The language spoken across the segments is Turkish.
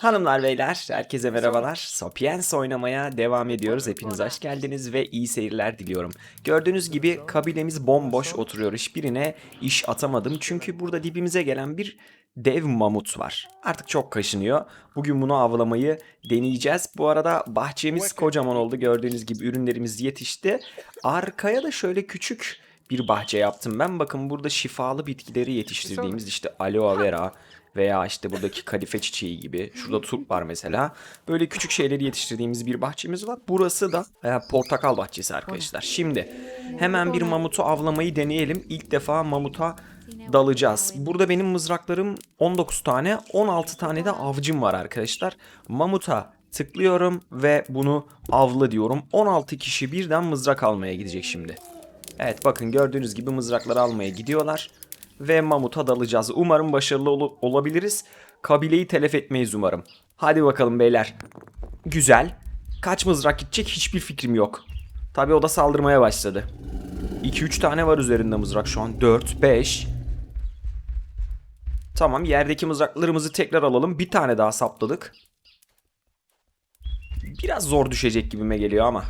Hanımlar beyler herkese merhabalar. Sapiens oynamaya devam ediyoruz. Hepiniz hoş geldiniz ve iyi seyirler diliyorum. Gördüğünüz gibi kabilemiz bomboş oturuyor. Hiçbirine iş atamadım. Çünkü burada dibimize gelen bir dev mamut var. Artık çok kaşınıyor. Bugün bunu avlamayı deneyeceğiz. Bu arada bahçemiz kocaman oldu. Gördüğünüz gibi ürünlerimiz yetişti. Arkaya da şöyle küçük bir bahçe yaptım ben. Bakın burada şifalı bitkileri yetiştirdiğimiz işte aloe vera, veya işte buradaki kadife çiçeği gibi. Şurada turp var mesela. Böyle küçük şeyleri yetiştirdiğimiz bir bahçemiz var. Burası da e, portakal bahçesi arkadaşlar. Şimdi hemen bir mamutu avlamayı deneyelim. İlk defa mamuta dalacağız. Burada benim mızraklarım 19 tane, 16 tane de avcım var arkadaşlar. Mamuta tıklıyorum ve bunu avla diyorum. 16 kişi birden mızrak almaya gidecek şimdi. Evet bakın gördüğünüz gibi mızrakları almaya gidiyorlar ve mamuta dalacağız. Umarım başarılı ol- olabiliriz. Kabileyi telef etmeyiz umarım. Hadi bakalım beyler. Güzel. Kaç mızrak gidecek hiçbir fikrim yok. Tabi o da saldırmaya başladı. 2-3 tane var üzerinde mızrak şu an. 4, 5. Tamam yerdeki mızraklarımızı tekrar alalım. Bir tane daha sapladık. Biraz zor düşecek gibime geliyor ama.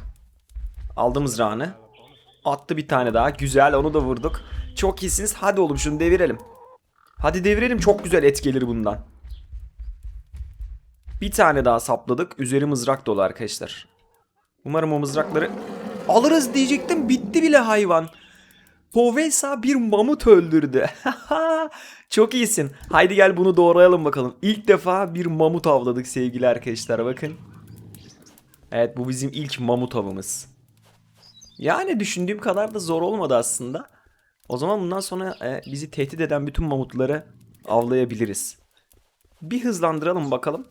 Aldı mızrağını. Attı bir tane daha. Güzel onu da vurduk. Çok iyisiniz. Hadi oğlum şunu devirelim. Hadi devirelim. Çok güzel et gelir bundan. Bir tane daha sapladık. Üzeri mızrak dolu arkadaşlar. Umarım o mızrakları alırız diyecektim. Bitti bile hayvan. Povesa bir mamut öldürdü. Çok iyisin. Haydi gel bunu doğrayalım bakalım. İlk defa bir mamut avladık sevgili arkadaşlar bakın. Evet bu bizim ilk mamut avımız. Yani düşündüğüm kadar da zor olmadı aslında. O zaman bundan sonra e, bizi tehdit eden bütün mamutları avlayabiliriz. Bir hızlandıralım bakalım.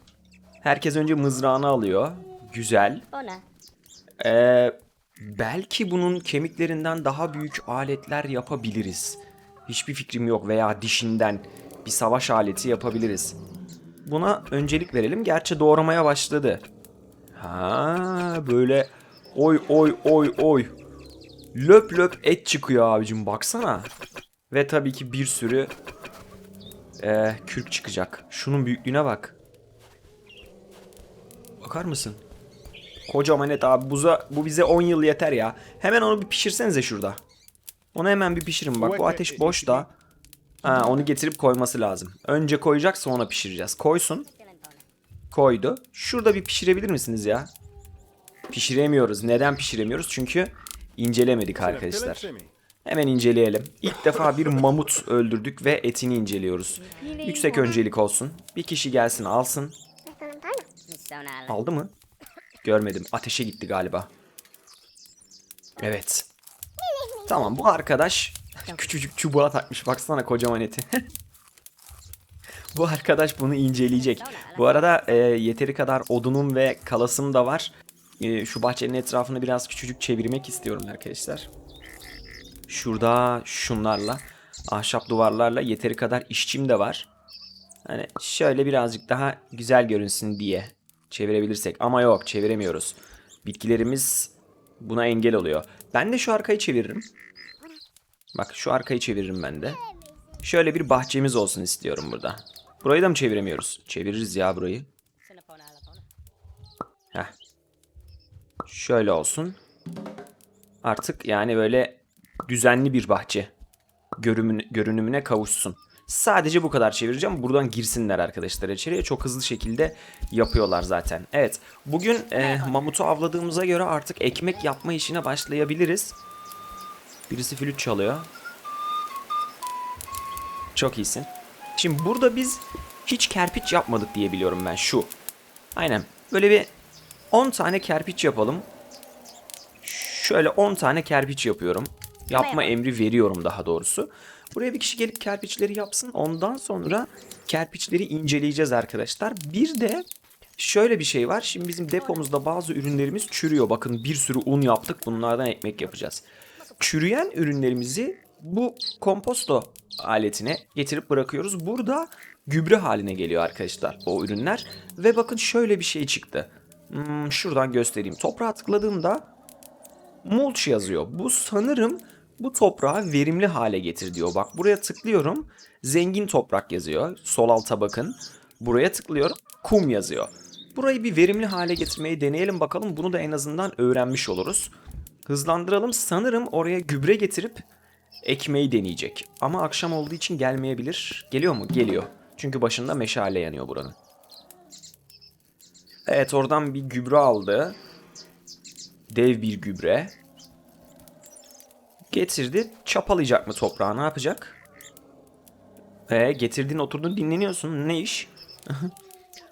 Herkes önce mızrağını alıyor. Güzel. Ona. Ee, belki bunun kemiklerinden daha büyük aletler yapabiliriz. Hiçbir fikrim yok veya dişinden bir savaş aleti yapabiliriz. Buna öncelik verelim. Gerçi doğramaya başladı. Ha böyle oy oy oy oy. Löp löp et çıkıyor abicim baksana. Ve tabii ki bir sürü eee, kürk çıkacak. Şunun büyüklüğüne bak. Bakar mısın? Kocaman et abi. Buza, bu bize 10 yıl yeter ya. Hemen onu bir pişirsenize şurada. Onu hemen bir pişirin bak. Bu ateş boş da. Ha, onu getirip koyması lazım. Önce koyacak sonra pişireceğiz. Koysun. Koydu. Şurada bir pişirebilir misiniz ya? Pişiremiyoruz. Neden pişiremiyoruz? Çünkü incelemedik arkadaşlar. Hemen inceleyelim. İlk defa bir mamut öldürdük ve etini inceliyoruz. Yüksek öncelik olsun. Bir kişi gelsin alsın. Aldı mı? Görmedim. Ateşe gitti galiba. Evet. Tamam bu arkadaş küçücük çubuğa takmış. Baksana kocaman eti. bu arkadaş bunu inceleyecek. Bu arada e, yeteri kadar odunum ve kalasım da var. E, şu bahçenin etrafını biraz küçücük çevirmek istiyorum arkadaşlar. Şurada şunlarla ahşap duvarlarla yeteri kadar işçim de var. Hani şöyle birazcık daha güzel görünsün diye çevirebilirsek. Ama yok çeviremiyoruz. Bitkilerimiz buna engel oluyor. Ben de şu arkayı çeviririm. Bak şu arkayı çeviririm ben de. Şöyle bir bahçemiz olsun istiyorum burada. Burayı da mı çeviremiyoruz? Çeviririz ya burayı. Şöyle olsun. Artık yani böyle düzenli bir bahçe görümün, görünümüne kavuşsun. Sadece bu kadar çevireceğim. Buradan girsinler arkadaşlar içeriye. Çok hızlı şekilde yapıyorlar zaten. Evet. Bugün e, mamutu avladığımıza göre artık ekmek yapma işine başlayabiliriz. Birisi flüt çalıyor. Çok iyisin. Şimdi burada biz hiç kerpiç yapmadık diye biliyorum ben şu. Aynen. Böyle bir 10 tane kerpiç yapalım. Şöyle 10 tane kerpiç yapıyorum. Yapma emri veriyorum daha doğrusu. Buraya bir kişi gelip kerpiçleri yapsın. Ondan sonra kerpiçleri inceleyeceğiz arkadaşlar. Bir de şöyle bir şey var. Şimdi bizim depomuzda bazı ürünlerimiz çürüyor. Bakın bir sürü un yaptık. Bunlardan ekmek yapacağız. Çürüyen ürünlerimizi bu komposto aletine getirip bırakıyoruz. Burada gübre haline geliyor arkadaşlar o ürünler. Ve bakın şöyle bir şey çıktı. Hmm, şuradan göstereyim. Toprağa tıkladığımda mulch yazıyor. Bu sanırım bu toprağı verimli hale getir diyor. Bak buraya tıklıyorum. Zengin toprak yazıyor. Sol alta bakın. Buraya tıklıyorum. Kum yazıyor. Burayı bir verimli hale getirmeyi deneyelim bakalım. Bunu da en azından öğrenmiş oluruz. Hızlandıralım. Sanırım oraya gübre getirip ekmeği deneyecek. Ama akşam olduğu için gelmeyebilir. Geliyor mu? Geliyor. Çünkü başında meşale yanıyor buranın. Evet oradan bir gübre aldı. Dev bir gübre. Getirdi. Çapalayacak mı toprağı? Ne yapacak? E getirdin oturdun dinleniyorsun. Ne iş?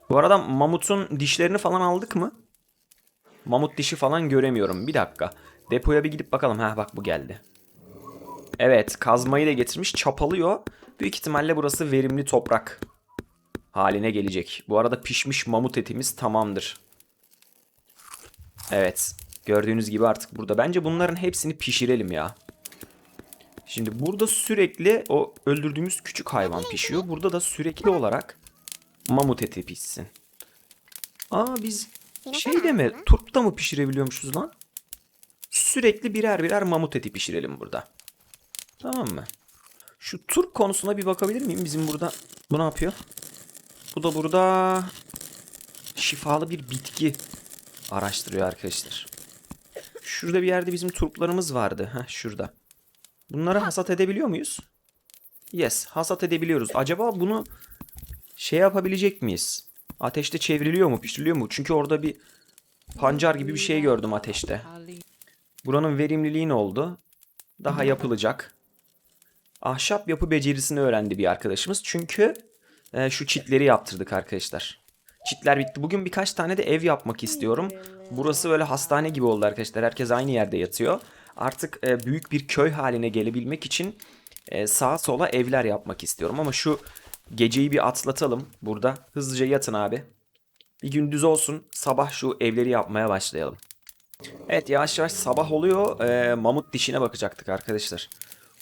Bu arada mamutun dişlerini falan aldık mı? Mamut dişi falan göremiyorum. Bir dakika. Depoya bir gidip bakalım. Ha bak bu geldi. Evet kazmayı da getirmiş. Çapalıyor. Büyük ihtimalle burası verimli toprak haline gelecek. Bu arada pişmiş mamut etimiz tamamdır. Evet. Gördüğünüz gibi artık burada. Bence bunların hepsini pişirelim ya. Şimdi burada sürekli o öldürdüğümüz küçük hayvan pişiyor. Burada da sürekli olarak mamut eti pişsin. Aa biz şey de mi turpta mı pişirebiliyormuşuz lan? Sürekli birer birer mamut eti pişirelim burada. Tamam mı? Şu turp konusuna bir bakabilir miyim? Bizim burada bu ne yapıyor? Bu da burada şifalı bir bitki araştırıyor arkadaşlar. Şurada bir yerde bizim turplarımız vardı. Heh, şurada. Bunları hasat edebiliyor muyuz? Yes, hasat edebiliyoruz. Acaba bunu şey yapabilecek miyiz? Ateşte çevriliyor mu, pişiriliyor mu? Çünkü orada bir pancar gibi bir şey gördüm ateşte. Buranın verimliliği ne oldu? Daha yapılacak. Ahşap yapı becerisini öğrendi bir arkadaşımız. Çünkü e, şu çitleri yaptırdık arkadaşlar. Çitler bitti. Bugün birkaç tane de ev yapmak istiyorum. Burası böyle hastane gibi oldu arkadaşlar. Herkes aynı yerde yatıyor. Artık e, büyük bir köy haline gelebilmek için e, sağa sola evler yapmak istiyorum. Ama şu geceyi bir atlatalım burada. Hızlıca yatın abi. Bir gündüz olsun. Sabah şu evleri yapmaya başlayalım. Evet yavaş yavaş sabah oluyor. E, mamut dişine bakacaktık arkadaşlar.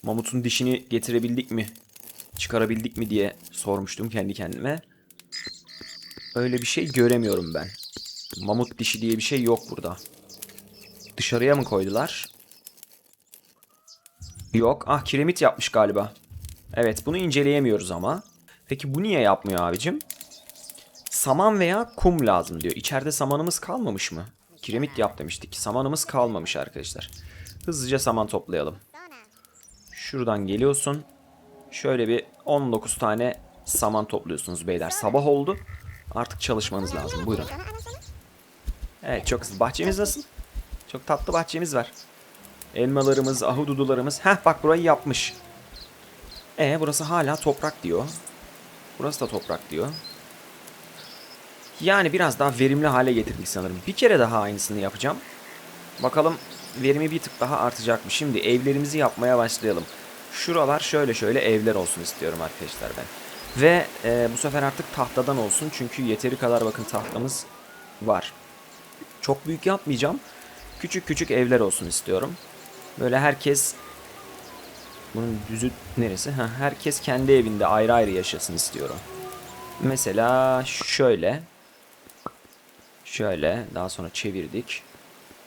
Mamutun dişini getirebildik mi? Çıkarabildik mi diye sormuştum kendi kendime. Öyle bir şey göremiyorum ben. Mamut dişi diye bir şey yok burada. Dışarıya mı koydular? Yok. Ah kiremit yapmış galiba. Evet bunu inceleyemiyoruz ama. Peki bu niye yapmıyor abicim? Saman veya kum lazım diyor. İçeride samanımız kalmamış mı? Kiremit yap demiştik. Samanımız kalmamış arkadaşlar. Hızlıca saman toplayalım. Şuradan geliyorsun. Şöyle bir 19 tane saman topluyorsunuz beyler. Sabah oldu. Artık çalışmanız lazım. Buyurun. Evet çok hızlı. Bahçemiz nasıl? Çok tatlı bahçemiz var. Elmalarımız, ahududularımız. Heh bak burayı yapmış. E burası hala toprak diyor. Burası da toprak diyor. Yani biraz daha verimli hale getirdik sanırım. Bir kere daha aynısını yapacağım. Bakalım verimi bir tık daha artacak mı? Şimdi evlerimizi yapmaya başlayalım. Şuralar şöyle şöyle evler olsun istiyorum arkadaşlar ben. Ve e, bu sefer artık tahtadan olsun. Çünkü yeteri kadar bakın tahtamız var. Çok büyük yapmayacağım. Küçük küçük evler olsun istiyorum. Böyle herkes bunun düzü neresi? Ha, herkes kendi evinde ayrı ayrı yaşasın istiyorum. Mesela şöyle. Şöyle daha sonra çevirdik.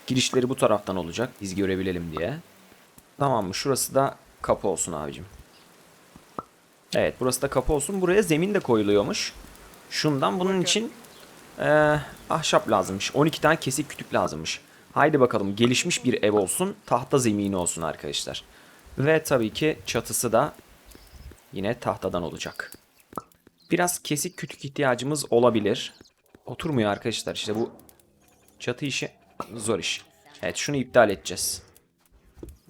Girişleri bu taraftan olacak biz görebilelim diye. Tamam mı? Şurası da kapı olsun abicim. Evet burası da kapı olsun. Buraya zemin de koyuluyormuş. Şundan bunun için eee, ahşap lazımmış. 12 tane kesik kütük lazımmış. Haydi bakalım gelişmiş bir ev olsun. Tahta zemini olsun arkadaşlar. Ve tabii ki çatısı da yine tahtadan olacak. Biraz kesik kütük ihtiyacımız olabilir. Oturmuyor arkadaşlar işte bu çatı işi zor iş. Evet şunu iptal edeceğiz.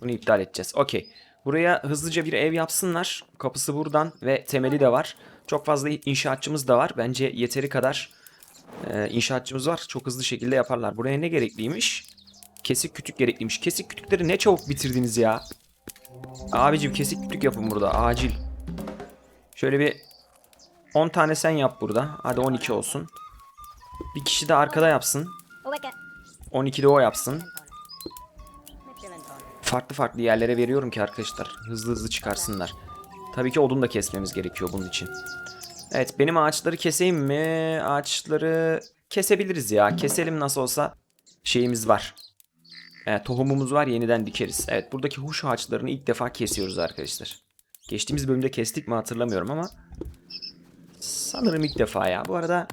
Bunu iptal edeceğiz. Okey. Buraya hızlıca bir ev yapsınlar. Kapısı buradan ve temeli de var. Çok fazla inşaatçımız da var. Bence yeteri kadar e, inşaatçımız var. Çok hızlı şekilde yaparlar. Buraya ne gerekliymiş? Kesik kütük gerekliymiş. Kesik kütükleri ne çabuk bitirdiniz ya. Abicim kesik kütük yapın burada. Acil. Şöyle bir 10 tane sen yap burada. Hadi 12 olsun. Bir kişi de arkada yapsın. Uweka. 12 de o yapsın. Farklı farklı yerlere veriyorum ki arkadaşlar hızlı hızlı çıkarsınlar. Tabii ki odun da kesmemiz gerekiyor bunun için. Evet benim ağaçları keseyim mi? Ağaçları kesebiliriz ya. Keselim nasıl olsa şeyimiz var. Evet, tohumumuz var yeniden dikeriz. Evet buradaki huş ağaçlarını ilk defa kesiyoruz arkadaşlar. Geçtiğimiz bölümde kestik mi hatırlamıyorum ama Sanırım ilk defa ya. Bu arada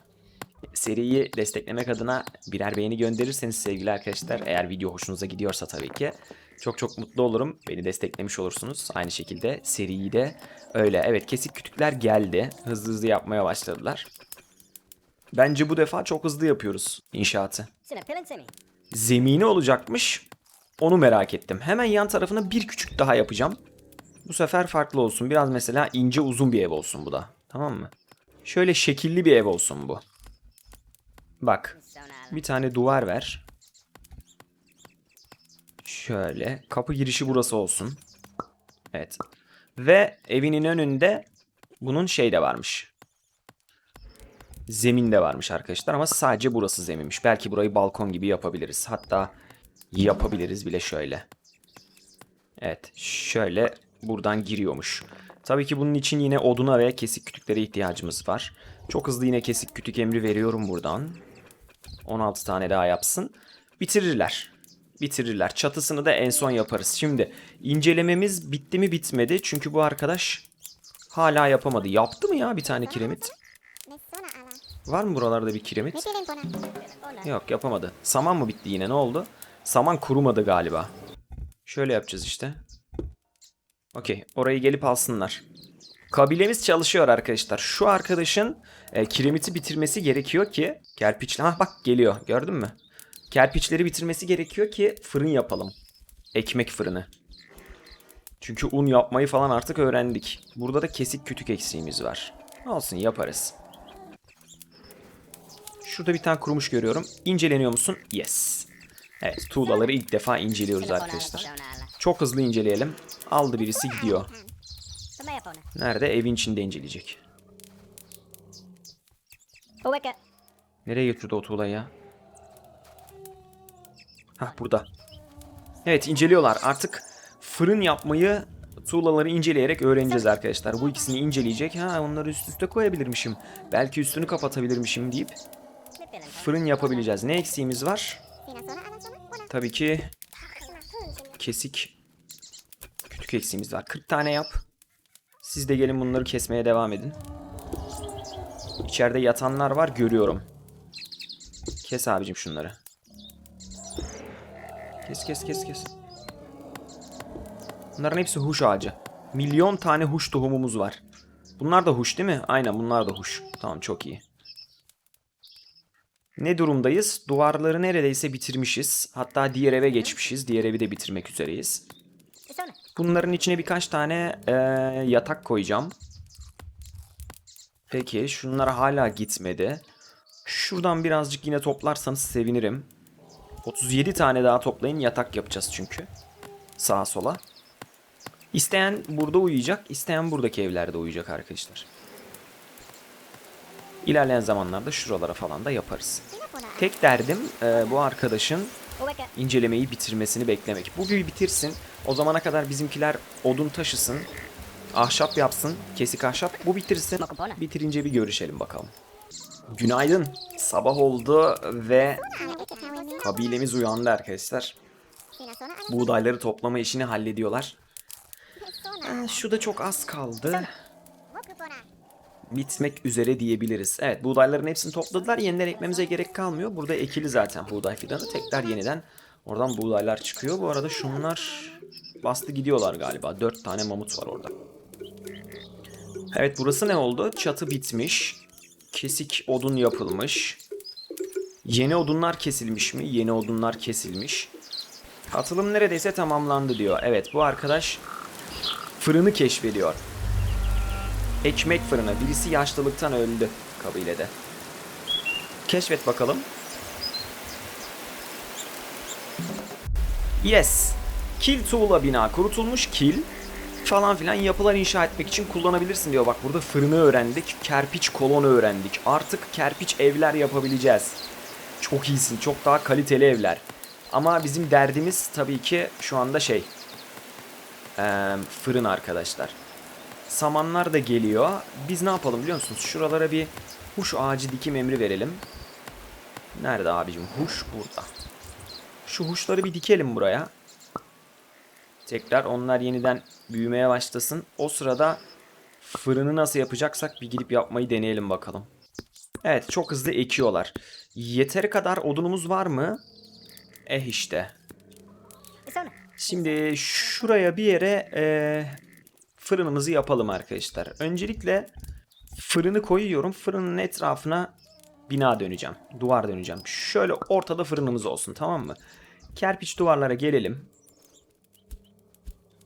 seriyi desteklemek adına birer beğeni gönderirseniz sevgili arkadaşlar eğer video hoşunuza gidiyorsa tabii ki çok çok mutlu olurum. Beni desteklemiş olursunuz. Aynı şekilde seriyi de öyle. Evet kesik kütükler geldi. Hızlı hızlı yapmaya başladılar. Bence bu defa çok hızlı yapıyoruz inşaatı. Zemini olacakmış. Onu merak ettim. Hemen yan tarafına bir küçük daha yapacağım. Bu sefer farklı olsun. Biraz mesela ince uzun bir ev olsun bu da. Tamam mı? Şöyle şekilli bir ev olsun bu. Bak. Bir tane duvar ver. Şöyle. Kapı girişi burası olsun. Evet. Ve evinin önünde bunun şey de varmış. Zemin de varmış arkadaşlar ama sadece burası zeminmiş. Belki burayı balkon gibi yapabiliriz. Hatta yapabiliriz bile şöyle. Evet. Şöyle buradan giriyormuş. Tabii ki bunun için yine oduna ve kesik kütüklere ihtiyacımız var. Çok hızlı yine kesik kütük emri veriyorum buradan. 16 tane daha yapsın. Bitirirler. Bitirirler. Çatısını da en son yaparız. Şimdi incelememiz bitti mi bitmedi. Çünkü bu arkadaş hala yapamadı. Yaptı mı ya bir tane kiremit? Var mı buralarda bir kiremit? Yok yapamadı. Saman mı bitti yine ne oldu? Saman kurumadı galiba. Şöyle yapacağız işte. Okey orayı gelip alsınlar. Kabilemiz çalışıyor arkadaşlar. Şu arkadaşın e, kiremiti bitirmesi gerekiyor ki kerpiçle... Ha bak geliyor gördün mü? Kerpiçleri bitirmesi gerekiyor ki fırın yapalım. Ekmek fırını. Çünkü un yapmayı falan artık öğrendik. Burada da kesik kütük eksiğimiz var. Olsun yaparız. Şurada bir tane kurumuş görüyorum. İnceleniyor musun? Yes. Evet tuğlaları ilk defa inceliyoruz arkadaşlar. Çok hızlı inceleyelim. Aldı birisi gidiyor. Nerede? Evin içinde inceleyecek. Nereye götürdü o tuğlayı ya? Hah burada. Evet inceliyorlar. Artık fırın yapmayı tuğlaları inceleyerek öğreneceğiz arkadaşlar. Bu ikisini inceleyecek. Ha onları üst üste koyabilirmişim. Belki üstünü kapatabilirmişim deyip fırın yapabileceğiz. Ne eksiğimiz var? Tabii ki kesik kütük eksiğimiz var. 40 tane yap. Siz de gelin bunları kesmeye devam edin. İçeride yatanlar var görüyorum. Kes abicim şunları. Kes kes kes kes. Bunların hepsi huş ağacı. Milyon tane huş tohumumuz var. Bunlar da huş değil mi? Aynen bunlar da huş. Tamam çok iyi. Ne durumdayız? Duvarları neredeyse bitirmişiz. Hatta diğer eve geçmişiz. Diğer evi de bitirmek üzereyiz. Bunların içine birkaç tane eee, yatak koyacağım. Peki şunlar hala gitmedi. Şuradan birazcık yine toplarsanız sevinirim. 37 tane daha toplayın yatak yapacağız çünkü. Sağa sola. İsteyen burada uyuyacak, isteyen buradaki evlerde uyuyacak arkadaşlar. İlerleyen zamanlarda şuralara falan da yaparız. Tek derdim eee, bu arkadaşın. İncelemeyi bitirmesini beklemek. Bu bir bitirsin. O zamana kadar bizimkiler odun taşısın. Ahşap yapsın. Kesik ahşap. Bu bitirsin. Bitirince bir görüşelim bakalım. Günaydın. Sabah oldu ve kabilemiz uyandı arkadaşlar. Buğdayları toplama işini hallediyorlar. Aa, şu da çok az kaldı. Bitmek üzere diyebiliriz. Evet buğdayların hepsini topladılar. Yeniden ekmemize gerek kalmıyor. Burada ekili zaten buğday fidanı. Tekrar yeniden oradan buğdaylar çıkıyor. Bu arada şunlar bastı gidiyorlar galiba. Dört tane mamut var orada. Evet burası ne oldu? Çatı bitmiş. Kesik odun yapılmış. Yeni odunlar kesilmiş mi? Yeni odunlar kesilmiş. Atılım neredeyse tamamlandı diyor. Evet bu arkadaş fırını keşfediyor. Ekmek fırını. Birisi yaşlılıktan öldü kabilede. Keşfet bakalım. Yes. Kil tuğla bina kurutulmuş kil falan filan yapılar inşa etmek için kullanabilirsin diyor. Bak burada fırını öğrendik. Kerpiç kolon öğrendik. Artık kerpiç evler yapabileceğiz. Çok iyisin. Çok daha kaliteli evler. Ama bizim derdimiz tabii ki şu anda şey. eee, fırın arkadaşlar. Samanlar da geliyor. Biz ne yapalım biliyor musunuz? Şuralara bir huş ağacı dikim emri verelim. Nerede abicim? Huş burada. Şu huşları bir dikelim buraya. Tekrar onlar yeniden büyümeye başlasın. O sırada Fırını nasıl yapacaksak bir gidip yapmayı deneyelim bakalım. Evet çok hızlı ekiyorlar. Yeteri kadar odunumuz var mı? Eh işte. Isona. Şimdi şuraya bir yere eee, fırınımızı yapalım arkadaşlar. Öncelikle fırını koyuyorum. Fırının etrafına bina döneceğim. Duvar döneceğim. Şöyle ortada fırınımız olsun tamam mı? Kerpiç duvarlara gelelim.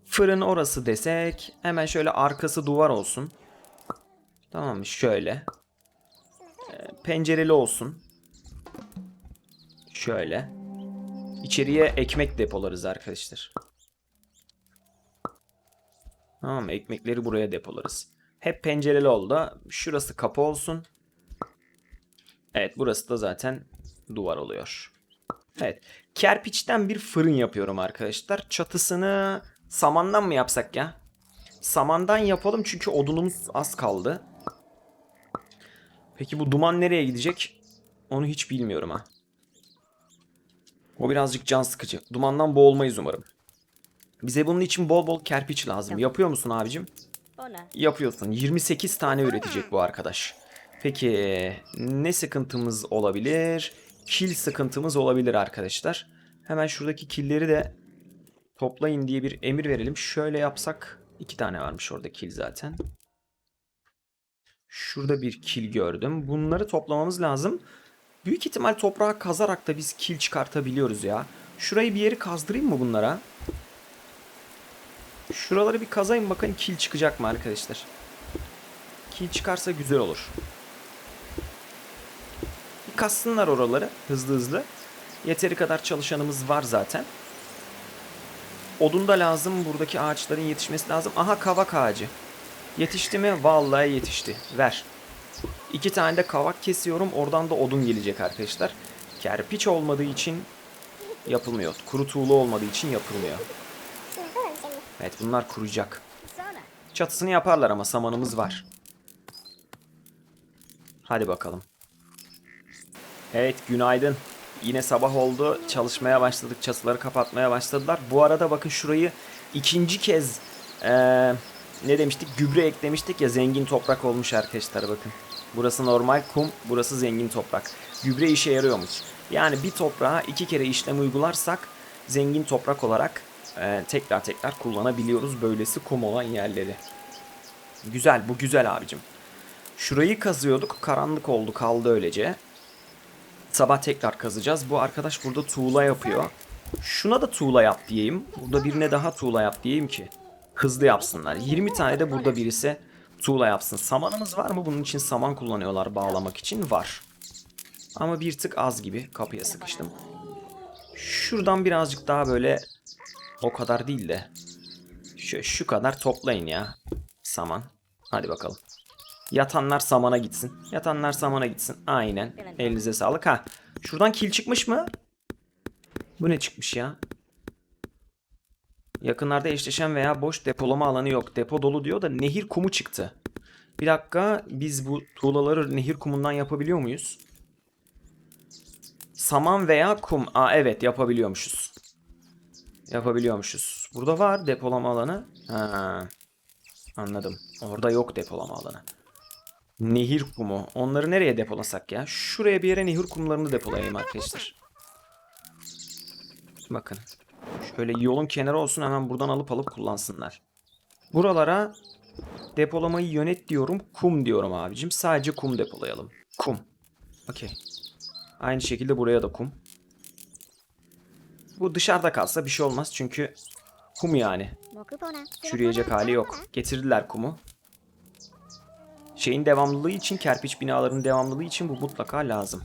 Fırın orası desek hemen şöyle arkası duvar olsun. Tamam mı? Şöyle. Eee, pencereli olsun. Şöyle. İçeriye ekmek depolarız arkadaşlar. Tamam ekmekleri buraya depolarız. Hep pencereli oldu. Şurası kapı olsun. Evet burası da zaten duvar oluyor. Evet. Kerpiçten bir fırın yapıyorum arkadaşlar. Çatısını samandan mı yapsak ya? Samandan yapalım çünkü odunumuz az kaldı. Peki bu duman nereye gidecek? Onu hiç bilmiyorum ha. O birazcık can sıkıcı. Dumandan boğulmayız umarım. Bize bunun için bol bol kerpiç lazım. Yapıyor musun abicim? Yapıyorsun. 28 tane üretecek bu arkadaş. Peki ne sıkıntımız olabilir? Kil sıkıntımız olabilir arkadaşlar. Hemen şuradaki killeri de toplayın diye bir emir verelim. Şöyle yapsak iki tane varmış orada kil zaten. Şurada bir kil gördüm. Bunları toplamamız lazım. Büyük ihtimal toprağı kazarak da biz kil çıkartabiliyoruz ya. Şurayı bir yeri kazdırayım mı bunlara? Şuraları bir kazayım bakın kil çıkacak mı arkadaşlar. Kil çıkarsa güzel olur. Bir kassınlar oraları hızlı hızlı. Yeteri kadar çalışanımız var zaten. Odun da lazım. Buradaki ağaçların yetişmesi lazım. Aha kavak ağacı. Yetişti mi? Vallahi yetişti. Ver. İki tane de kavak kesiyorum. Oradan da odun gelecek arkadaşlar. Kerpiç olmadığı için yapılmıyor. Kuru tuğla olmadığı için yapılmıyor. Evet bunlar kuruyacak. Çatısını yaparlar ama samanımız var. Hadi bakalım. Evet günaydın. Yine sabah oldu. Çalışmaya başladık. Çatıları kapatmaya başladılar. Bu arada bakın şurayı ikinci kez eee, ne demiştik? Gübre eklemiştik ya zengin toprak olmuş arkadaşlar bakın. Burası normal kum, burası zengin toprak. Gübre işe yarıyormuş. Yani bir toprağa iki kere işlem uygularsak zengin toprak olarak eee, tekrar tekrar kullanabiliyoruz böylesi kum olan yerleri. Güzel, bu güzel abicim. Şurayı kazıyorduk, karanlık oldu, kaldı öylece. Sabah tekrar kazacağız. Bu arkadaş burada tuğla yapıyor. Şuna da tuğla yap diyeyim. Burada birine daha tuğla yap diyeyim ki. Hızlı yapsınlar. 20 tane de burada birisi tuğla yapsın. Samanımız var mı? Bunun için saman kullanıyorlar bağlamak için. Var. Ama bir tık az gibi. Kapıya sıkıştım. Şuradan birazcık daha böyle o kadar değil de şu, şu kadar toplayın ya. Saman. Hadi bakalım. Yatanlar samana gitsin. Yatanlar samana gitsin. Aynen. Elinize sağlık. Ha. Şuradan kil çıkmış mı? Bu ne çıkmış ya? Yakınlarda eşleşen veya boş depolama alanı yok. Depo dolu diyor da nehir kumu çıktı. Bir dakika biz bu tuğlaları nehir kumundan yapabiliyor muyuz? Saman veya kum. Aa evet yapabiliyormuşuz. Yapabiliyormuşuz. Burada var depolama alanı. Ha. Anladım. Orada yok depolama alanı. Nehir kumu. Onları nereye depolasak ya? Şuraya bir yere nehir kumlarını depolayayım arkadaşlar. Bakın. Şöyle yolun kenarı olsun hemen buradan alıp alıp kullansınlar. Buralara depolamayı yönet diyorum. Kum diyorum abicim. Sadece kum depolayalım. Kum. Okey. Aynı şekilde buraya da kum. Bu dışarıda kalsa bir şey olmaz çünkü kum yani. Çürüyecek hali yok. Getirdiler kumu. Şeyin devamlılığı için, kerpiç binaların devamlılığı için bu mutlaka lazım.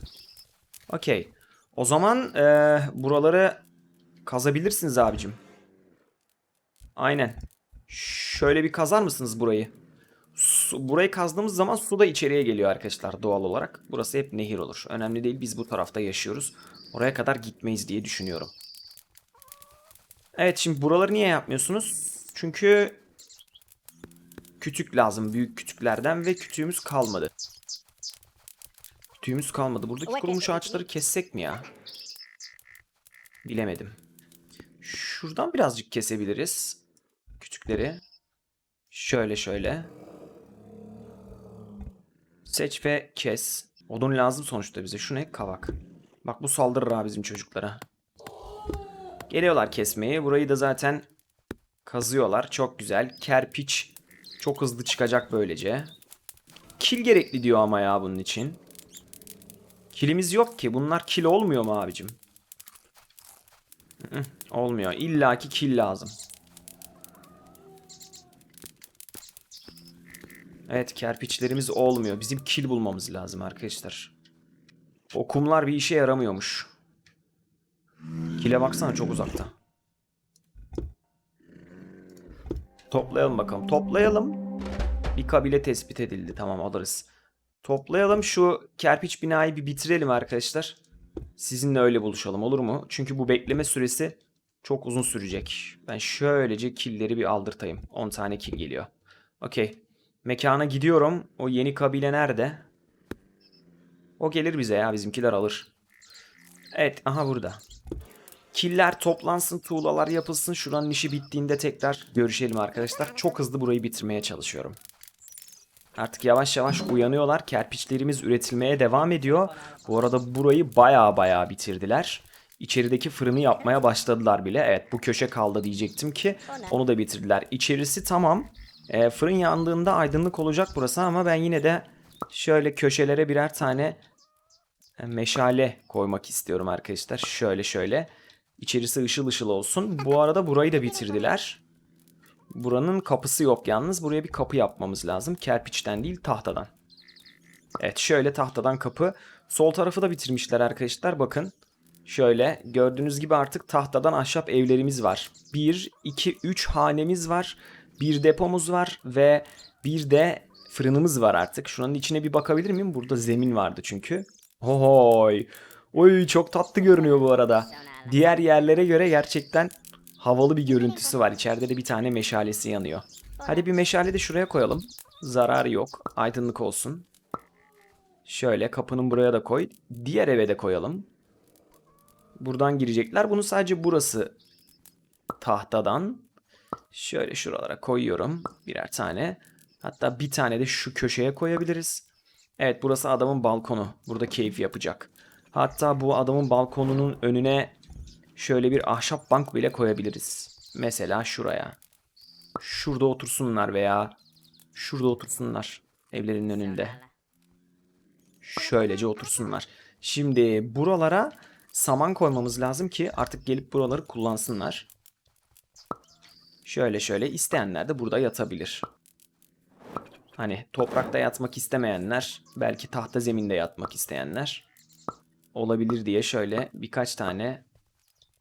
Okey. O zaman eee, buraları kazabilirsiniz abicim. Aynen. Şöyle bir kazar mısınız burayı? Su- burayı kazdığımız zaman su da içeriye geliyor arkadaşlar doğal olarak. Burası hep nehir olur. Önemli değil biz bu tarafta yaşıyoruz. Oraya kadar gitmeyiz diye düşünüyorum. Evet şimdi buraları niye yapmıyorsunuz? Çünkü kütük lazım büyük kütüklerden ve kütüğümüz kalmadı. Kütüğümüz kalmadı. Buradaki kurumuş ağaçları kessek mi ya? Bilemedim. Şuradan birazcık kesebiliriz. Kütükleri. Şöyle şöyle. Seç ve kes. Odun lazım sonuçta bize. Şu ne? Kavak. Bak bu saldırır ha bizim çocuklara. Geliyorlar kesmeye. Burayı da zaten kazıyorlar. Çok güzel. Kerpiç çok hızlı çıkacak böylece. Kil gerekli diyor ama ya bunun için. Kilimiz yok ki. Bunlar kil olmuyor mu abicim? Olmuyor. İlla ki kil lazım. Evet kerpiçlerimiz olmuyor. Bizim kil bulmamız lazım arkadaşlar. O kumlar bir işe yaramıyormuş. Kile baksana çok uzakta. Toplayalım bakalım. Toplayalım. Bir kabile tespit edildi. Tamam alırız. Toplayalım şu kerpiç binayı bir bitirelim arkadaşlar. Sizinle öyle buluşalım olur mu? Çünkü bu bekleme süresi çok uzun sürecek. Ben şöylece killeri bir aldırtayım. 10 tane kill geliyor. Okey. Mekana gidiyorum. O yeni kabile nerede? O gelir bize ya. Bizimkiler alır. Evet. Aha burada. Killer toplansın, tuğlalar yapılsın. Şuranın işi bittiğinde tekrar görüşelim arkadaşlar. Çok hızlı burayı bitirmeye çalışıyorum. Artık yavaş yavaş uyanıyorlar. Kerpiçlerimiz üretilmeye devam ediyor. Bu arada burayı baya baya bitirdiler. İçerideki fırını yapmaya başladılar bile. Evet bu köşe kaldı diyecektim ki onu da bitirdiler. İçerisi tamam. Ee, fırın yandığında aydınlık olacak burası ama ben yine de şöyle köşelere birer tane e, meşale koymak istiyorum arkadaşlar. Şöyle şöyle. İçerisi ışıl ışıl olsun. Bu arada burayı da bitirdiler. Buranın kapısı yok yalnız. Buraya bir kapı yapmamız lazım. Kerpiçten değil tahtadan. Evet şöyle tahtadan kapı. Sol tarafı da bitirmişler arkadaşlar. Bakın. Şöyle gördüğünüz gibi artık tahtadan ahşap evlerimiz var. 1, 2, 3 hanemiz var. Bir depomuz var ve bir de fırınımız var artık. Şuranın içine bir bakabilir miyim? Burada zemin vardı çünkü. Hohoy. Oy çok tatlı görünüyor bu arada. Diğer yerlere göre gerçekten havalı bir görüntüsü var. İçeride de bir tane meşalesi yanıyor. Hadi bir meşale de şuraya koyalım. Zararı yok. Aydınlık olsun. Şöyle kapının buraya da koy. Diğer eve de koyalım. Buradan girecekler. Bunu sadece burası tahtadan. Şöyle şuralara koyuyorum. Birer tane. Hatta bir tane de şu köşeye koyabiliriz. Evet burası adamın balkonu. Burada keyif yapacak. Hatta bu adamın balkonunun önüne şöyle bir ahşap bank bile koyabiliriz. Mesela şuraya. Şurada otursunlar veya şurada otursunlar. Evlerinin önünde. Şöylece otursunlar. Şimdi buralara saman koymamız lazım ki artık gelip buraları kullansınlar. Şöyle şöyle isteyenler de burada yatabilir. Hani toprakta yatmak istemeyenler, belki tahta zeminde yatmak isteyenler olabilir diye şöyle birkaç tane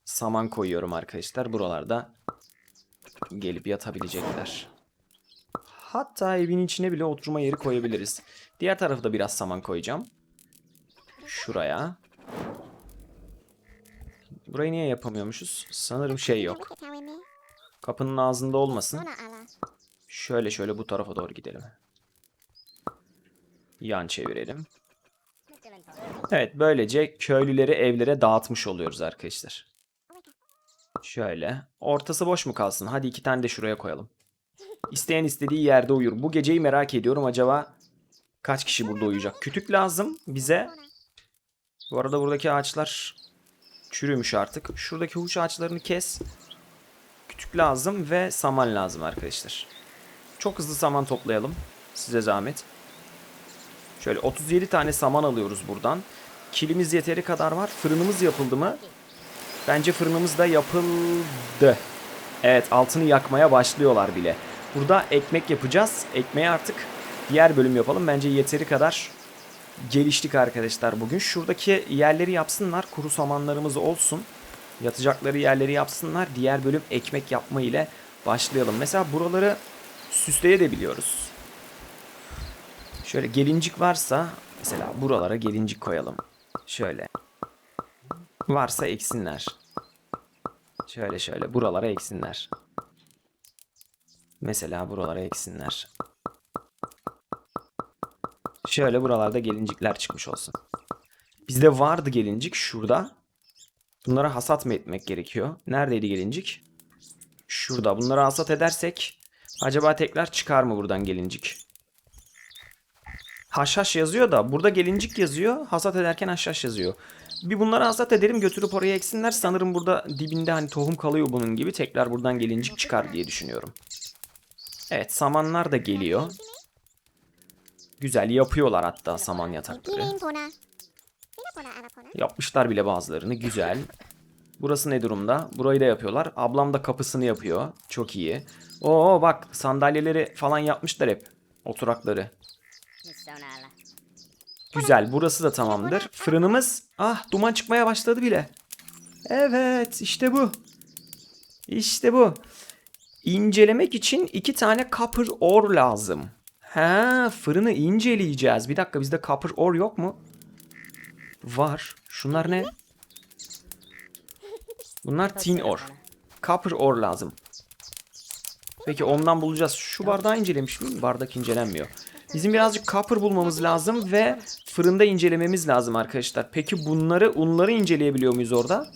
saman koyuyorum arkadaşlar. Buralarda gelip yatabilecekler. Hatta evin içine bile oturma yeri koyabiliriz. Diğer tarafı da biraz saman koyacağım. Şuraya. Burayı niye yapamıyormuşuz? Sanırım şey yok. Kapının ağzında olmasın. Şöyle şöyle bu tarafa doğru gidelim. Yan çevirelim. Evet böylece köylüleri evlere dağıtmış oluyoruz arkadaşlar. Şöyle. Ortası boş mu kalsın? Hadi iki tane de şuraya koyalım. İsteyen istediği yerde uyur. Bu geceyi merak ediyorum. Acaba kaç kişi burada uyuyacak? Kütük lazım bize. Bu arada buradaki ağaçlar çürümüş artık. Şuradaki huş ağaçlarını kes. Kütük lazım ve saman lazım arkadaşlar. Çok hızlı saman toplayalım. Size zahmet. Şöyle 37 tane saman alıyoruz buradan. Kilimiz yeteri kadar var. Fırınımız yapıldı mı? Bence fırınımız da yapıldı. Evet altını yakmaya başlıyorlar bile. Burada ekmek yapacağız. Ekmeği artık diğer bölüm yapalım. Bence yeteri kadar geliştik arkadaşlar bugün. Şuradaki yerleri yapsınlar. Kuru samanlarımız olsun. Yatacakları yerleri yapsınlar. Diğer bölüm ekmek yapma ile başlayalım. Mesela buraları süsleyebiliyoruz. Şöyle gelincik varsa mesela buralara gelincik koyalım. Şöyle. Varsa eksinler. Şöyle şöyle buralara eksinler. Mesela buralara eksinler. Şöyle buralarda gelincikler çıkmış olsun. Bizde vardı gelincik şurada. Bunlara hasat mı etmek gerekiyor? Neredeydi gelincik? Şurada. Bunları hasat edersek acaba tekrar çıkar mı buradan gelincik? haşhaş yazıyor da burada gelincik yazıyor. Hasat ederken haşhaş yazıyor. Bir bunları hasat edelim götürüp oraya eksinler. Sanırım burada dibinde hani tohum kalıyor bunun gibi. Tekrar buradan gelincik çıkar diye düşünüyorum. Evet samanlar da geliyor. Güzel yapıyorlar hatta saman yatakları. Yapmışlar bile bazılarını. Güzel. Burası ne durumda? Burayı da yapıyorlar. Ablam da kapısını yapıyor. Çok iyi. Oo bak sandalyeleri falan yapmışlar hep. Oturakları. Güzel. Burası da tamamdır. Fırınımız. Ah duman çıkmaya başladı bile. Evet işte bu. İşte bu. İncelemek için iki tane copper ore lazım. Ha fırını inceleyeceğiz. Bir dakika bizde copper ore yok mu? Var. Şunlar ne? Bunlar tin ore. Copper ore lazım. Peki ondan bulacağız. Şu bardağı incelemiş miyim? Bardak incelenmiyor. Bizim birazcık copper bulmamız lazım ve fırında incelememiz lazım arkadaşlar. Peki bunları, unları inceleyebiliyor muyuz orada?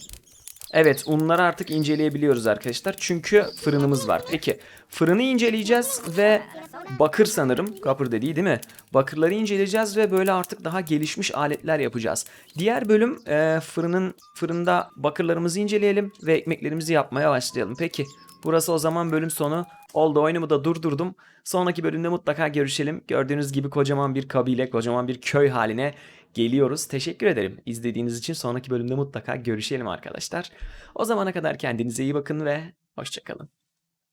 Evet, unları artık inceleyebiliyoruz arkadaşlar. Çünkü fırınımız var. Peki, fırını inceleyeceğiz ve bakır sanırım. Copper dediği değil mi? Bakırları inceleyeceğiz ve böyle artık daha gelişmiş aletler yapacağız. Diğer bölüm e, fırının fırında bakırlarımızı inceleyelim ve ekmeklerimizi yapmaya başlayalım. Peki, burası o zaman bölüm sonu. Oldu oyunumu da durdurdum. Sonraki bölümde mutlaka görüşelim. Gördüğünüz gibi kocaman bir kabile, kocaman bir köy haline geliyoruz. Teşekkür ederim. İzlediğiniz için sonraki bölümde mutlaka görüşelim arkadaşlar. O zamana kadar kendinize iyi bakın ve hoşçakalın.